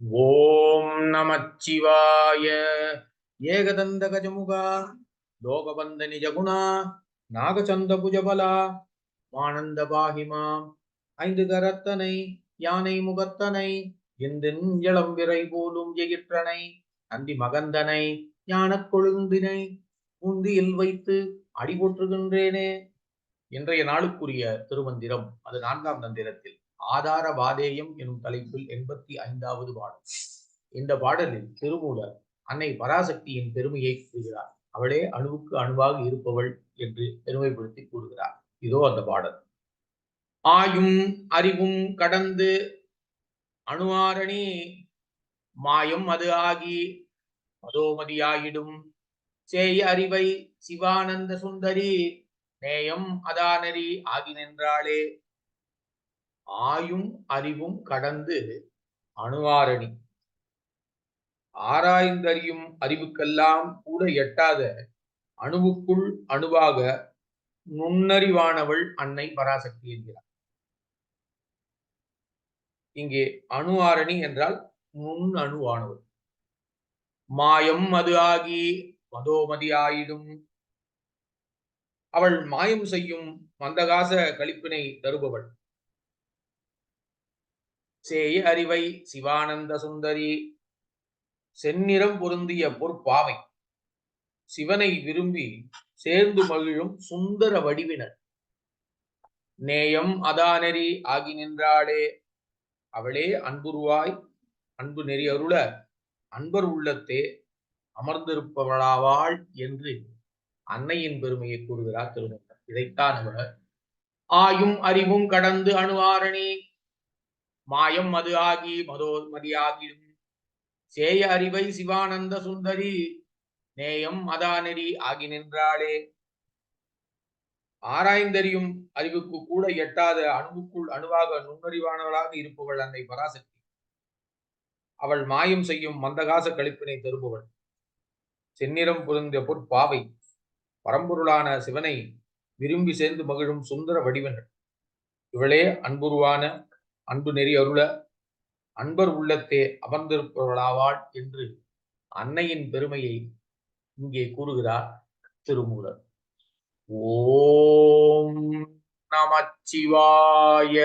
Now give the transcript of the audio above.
ஓம் நமச்சிவாய. ஏகதந்த கஜமுகா லோகபந்த நிஜகுணா நாகச்சந்த புஜபலா ஆனந்த பாகிமாம் ஐந்து கரத்தனை யானை முகத்தனை எந்தின் விரை போலும் எயிற்றனை நந்தி மகந்தனை ஞானக் கொழுந்தினை உந்தியில் வைத்து அடிபோற்றுகின்றேனே. இன்றைய நாளுக்குரிய திருமந்திரம் அது நான்காம் தந்திரத்தில். ஆதார வாதேயம் எனும் தலைப்பில் எண்பத்தி ஐந்தாவது பாடல். இந்த பாடலில் திருமூலர் அன்னை பராசக்தியின் பெருமையை கூறுகிறார். அவளே அணுவுக்கு அணுவாக இருப்பவள் என்று பெருமைப்படுத்தி கூறுகிறார். இதோ அந்த பாடல். ஆயும் அறிவும் கடந்து அணுவாரணி மாயம் அது ஆகி மதோமதியாயிடும். சேய் அறிவை சிவானந்த சுந்தரி நேயம் அதானரி ஆகி நின்றாளே ஆயும் அறிவும் கடந்து அணுவாரணி. ஆராய்ந்தறியும் அறிவுக்கெல்லாம் கூட எட்டாத அணுவுக்குள் அணுவாக நுண்ணறிவானவள் அன்னை பராசக்தி என்கிறார். இங்கே அணு ஆரணி என்றால் நுண் அணுவானவள். மாயம் அது ஆகி மதோமதி ஆயிடும். அவள் மாயம் செய்யும் மந்தகாச கழிப்பினை தருபவள். சேய அறிவை சிவானந்த சுந்தரி. செந்நிறம் பொருந்திய பொற்பாவை. சிவனை விரும்பி சேர்ந்து மகிழும் சுந்தர வடிவினர். நேயம் அதானெறி ஆகி நின்றாளே. அவளே அன்புருவாய் அன்பு நெறி அருள அன்பர் உள்ளத்தே அமர்ந்திருப்பவளாவாள் என்று அன்னையின் பெருமையை கூறுகிறார் திருமணம் இதைத்தான் அவர் ஆயும் அறிவும் கடந்து அணுவாரணி. மாயம் மது ஆகி மதோமதியாகிடும் சேய அறிவை சிவானந்த சுந்தரி நேயம் மதாநெறி ஆகி நின்றாளே. ஆராய்ந்தறியும் அறிவுக்கு கூட எட்டாத அணுவுக்குள் அணுவாக நுண்ணறிவானவளாக இருப்பவள் அன்னை பராசக்தி. அவள் மாயம் செய்யும் மந்தகாச கழிப்பினை தருபவள். செந்நிறம் புரிந்த பொற்பாவை பரம்பொருளான சிவனை விரும்பி சேர்ந்து மகிழும் சுந்தர வடிவங்கள். இவளே அன்புருவான அன்பு நெறி அருள அன்பர் உள்ளத்தே அமர்ந்திருப்பவர்களாவாள் என்று அன்னையின் பெருமையை இங்கே கூறுகிறார் திருமூலர். ஓம் நமச்சிவாய.